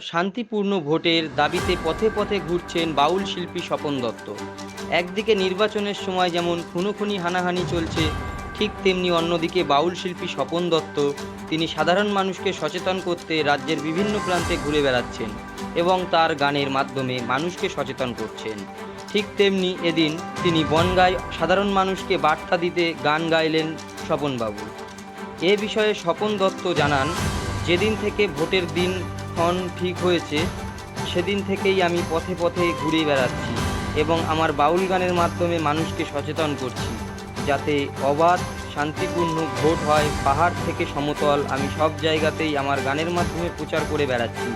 শান্তিপূর্ণ ভোটের দাবিতে পথে পথে ঘুরছেন বাউল শিল্পী স্বপন দত্ত। একদিকে নির্বাচনের সময় যেমন খুনোখুনি হানাহানি চলছে, ঠিক তেমনি অন্যদিকে বাউল শিল্পী স্বপন দত্ত তিনি সাধারণ মানুষকে সচেতন করতে রাজ্যের বিভিন্ন প্রান্তে ঘুরে বেড়াচ্ছেন এবং তার গানের মাধ্যমে মানুষকে সচেতন করছেন। ঠিক তেমনি এদিন তিনি বনগায় সাধারণ মানুষকে বার্তা দিতে গান গাইলেন স্বপনবাবু। এ বিষয়ে স্বপন দত্ত জানান, যেদিন থেকে ভোটের দিন ক্ষণ ঠিক হয়েছে, সেদিন থেকেই আমি পথে পথে ঘুরে বেড়াচ্ছি এবং আমার বাউল গানের মাধ্যমে মানুষকে সচেতন করছি, যাতে অবাধ, শান্তিপূর্ণ ভোট হয়, পাহাড় থেকে সমতল, আমি সব জায়গাতেই আমার গানের মাধ্যমে প্রচার করে বেড়াচ্ছি।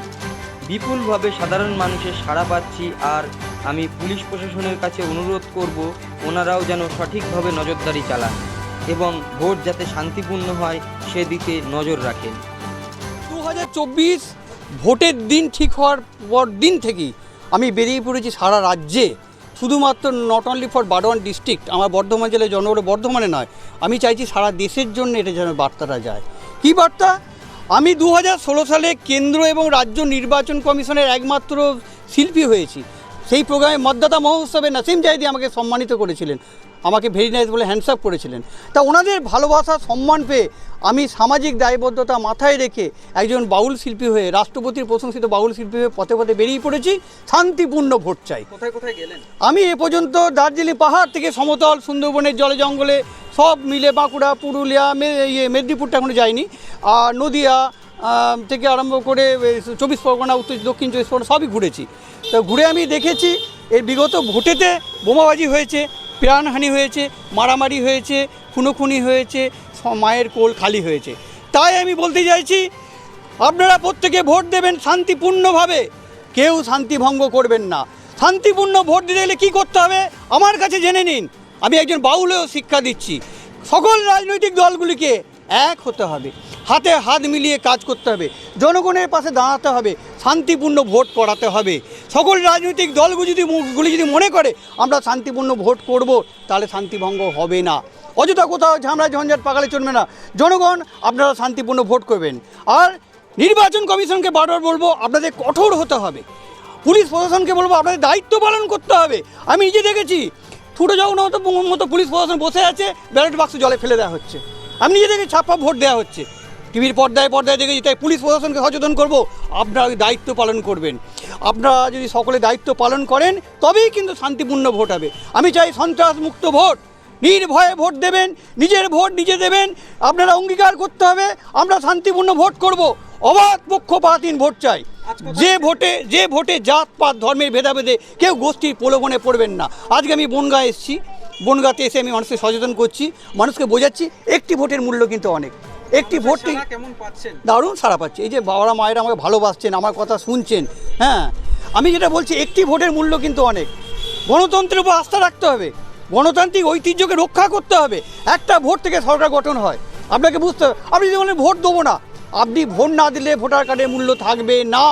বিপুলভাবে সাধারণ মানুষের সাড়া পাচ্ছি আর আমি পুলিশ প্রশাসনের কাছে অনুরোধ করব, ওনারাও যেন সঠিকভাবে নজরদারি চালান এবং ভোট যাতে শান্তিপূর্ণ হয় সেদিকে নজর রাখেন। দু হাজার চব্বিশ ভোটের দিন ঠিক হওয়ার পর দিন থেকেই আমি বেরিয়ে পড়েছি সারা রাজ্যে। শুধুমাত্র not only for Burdwan district আমার বর্ধমান জেলায় জনগণ বর্ধমানে নয়, আমি চাইছি সারা দেশের জন্য এটা যেন বার্তাটা যায়। কী বার্তা? আমি দু হাজার ষোলো সালে কেন্দ্র এবং রাজ্য নির্বাচন কমিশনের একমাত্র শিল্পী হয়েছি। সেই প্রোগ্রামে মতদাতা মহোৎসবে নাসিম জাহিদি আমাকে সম্মানিত করেছিলেন। আমাকে ভেরি নাইস বলে হ্যান্ডসাপ করেছিলেন। তা ওনাদের ভালোবাসা সম্মান পেয়ে আমি সামাজিক দায়বদ্ধতা মাথায় রেখে একজন বাউল শিল্পী হয়ে রাষ্ট্রপতির প্রশংসিত বাউল শিল্পী হয়ে পথে পথে বেরিয়ে পড়েছি শান্তিপূর্ণ ভোট চাই। কোথায় কোথায় গেলেন? আমি এ পর্যন্ত দার্জিলিং পাহাড় থেকে সমতল সুন্দরবনের জলে জঙ্গলে সব মিলে বাঁকুড়া পুরুলিয়া মে- ইয়ে মেদিনীপুরটা এখনও যাইনি। আর নদিয়া থেকে আরম্ভ করে চব্বিশ পরগনা, উত্তর দক্ষিণ চব্বিশ পরগনা সবই ঘুরেছি। তো ঘুরে আমি দেখেছি, এর বিগত ভোটেতে বোমাবাজি হয়েছে, প্রাণহানি হয়েছে, মারামারি হয়েছে, খুনোখুনি হয়েছে মায়ের কোল খালি হয়েছে। তাই আমি বলতে চাইছি, আপনারা প্রত্যেকে ভোট দেবেন শান্তিপূর্ণভাবে, কেউ শান্তিভঙ্গ করবেন না। শান্তিপূর্ণ ভোট দিতে গেলে কী করতে হবে? আমার কাছে জেনে নিন। আমি একজন বাউলেও শিক্ষা দিচ্ছি। সকল রাজনৈতিক দলগুলিকে এক হতে হবে। হাতে হাত মিলিয়ে কাজ করতে হবে। জনগণের পাশে দাঁড়াতে হবে, শান্তিপূর্ণ ভোট করাতে হবে। সকল রাজনৈতিক দলগুলি যদি গুলি যদি মনে করে, আমরা শান্তিপূর্ণ ভোট করব, তাহলে শান্তিভঙ্গ হবে না। অযথা কোথাও ঝামেলা, ঝঞ্ঝাট পাকালে চলবে না। জনগণ, আপনারা শান্তিপূর্ণ ভোট করবেন। আর নির্বাচন কমিশনকে বারবার বলব, আপনাদের কঠোর হতে হবে। পুলিশ প্রশাসনকে বলব, আপনাদের দায়িত্ব পালন করতে হবে। আমি নিজে দেখেছি ছোটো যখন মতো মতো পুলিশ প্রশাসন বসে আছে, ব্যালট বাক্স জলে ফেলে দেওয়া হচ্ছে। আমি নিজে দেখে ছাপ্পা ভোট দেওয়া হচ্ছে। টিভির পর্দায় পর্দায় দেখেছি তাই পুলিশ প্রশাসনকে সচেতন করব। আপনারা দায়িত্ব পালন করবেন। আপনারা যদি সকলে দায়িত্ব পালন করেন, তবেই কিন্তু শান্তিপূর্ণ ভোট হবে। আমি চাই সন্ত্রাস মুক্ত ভোট। নির্ভয়ে ভোট দেবেন, নিজের ভোট নিজে দেবেন। আপনারা অঙ্গীকার করতে হবে, আমরা শান্তিপূর্ণ ভোট করব। অবাধ পক্ষপাতহীন ভোট চাই। যে ভোটে যে ভোটে জাত, পাত, ধর্মের ভেদাভেদে কেউ গোষ্ঠীর প্রলোভনে পড়বেন না। আজকে আমি বনগাঁ এসেছি। বনগাঁতে এসে আমি মানুষকে সচেতন করছি, মানুষকে বোঝাচ্ছি, একটি ভোটের মূল্য কিন্তু অনেক। একটি ভোটটি দারুণ সারা পাচ্ছে। এই যে বাবারা মায়েরা আমাকে ভালোবাসছেন আমার কথা শুনছেন হ্যাঁ। আমি যেটা বলছি একটি ভোটের মূল্য কিন্তু অনেক। গণতন্ত্রের উপর আস্থা রাখতে হবে। গণতান্ত্রিক ঐতিহ্যকে রক্ষা করতে হবে। একটা ভোট থেকে সরকার গঠন হয়। আপনাকে বুঝতে হবে আপনি যদি বলেন ভোট দেবো না আপনি ভোট না দিলে ভোটার কার্ডের মূল্য থাকবে না।